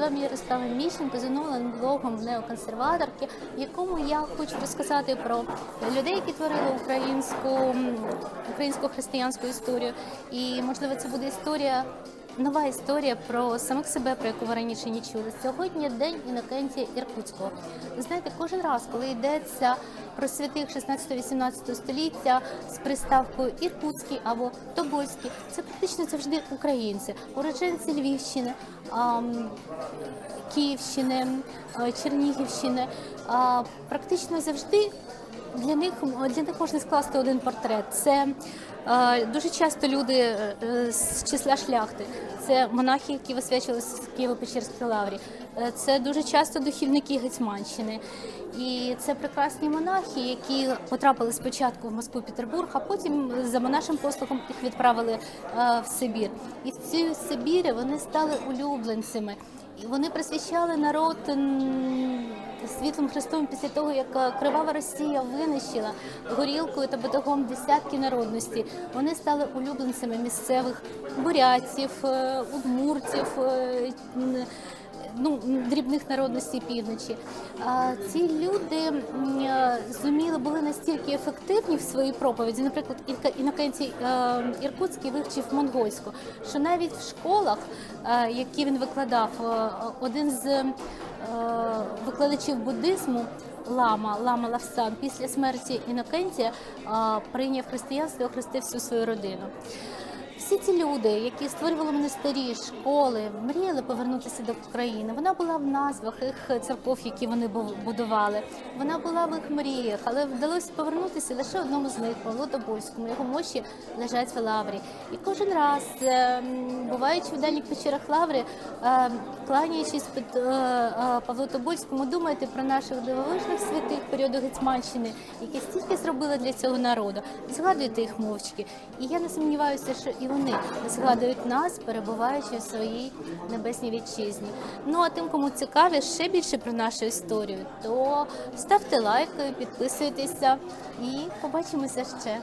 вами Ярослава Міщенко з оновленим блогом неоконсерваторки, в якому я хочу розказати про людей, які творили українську українську християнську історію. І можливо, це буде історія. Нова історія про самих себе, про яку ви раніше не чули. Сьогодні день Інокентія Іркутського. Знаєте, кожен раз, коли йдеться про святих 16-18 століття з приставкою Іркутський або Тобольський, це практично завжди українці, уродженці Львівщини, Київщини, е, Чернігівщини. Практично завжди для них для них можна скласти один портрет. Це е, дуже часто люди е, з числа шляхти. Це монахи, які висвячувалися в Києво-Печерській лаврі. Е, Це дуже часто духівники Гетьманщини. І це прекрасні монахи, які потрапили спочатку в Москву Петербург, а потім за монашим послухом їх відправили е, в Сибір. І в цій Сибірі вони стали улюбленцями. І вони просвіщали народ світлом Христовим після того, як е, кривава Росія винищила горілкою та батогом десятки народності. Вони стали улюбленцями місцевих бурятів, е, удмуртів. е, Ну, дрібних народностей півночі. А ці люди зуміли були настільки ефективні в своїй проповіді. Наприклад, Інокентій Іркутський вивчив монгольську, що навіть в школах, які він викладав, один з викладачів буддизму. Лама Лама Лавсан після смерті Інокентія прийняв християнство і охрестив всю свою родину. Всі ці люди, які створювали монастирі, школи, мріяли повернутися до України. Вона була в назвах їх церков, які вони бу- будували. Вона була в їх мріях, але вдалося повернутися лише одному з них, Павлу Тобольському. Його мощі лежать в лаврі. І кожен раз, е, м, буваючи в дальніх печерах лаври, е, кланяючись під е, е, Павлу Тобольському, думайте про наших дивовижних святих періоду Гетьманщини, які стільки зробили для цього народу. Згадуйте їх мовчки. І я не сумніваюся, що і вони згадують нас, перебуваючи в своїй небесній вітчизні. Ну а тим, кому цікаві ще більше про нашу історію, то ставте лайки, підписуйтеся і побачимося ще.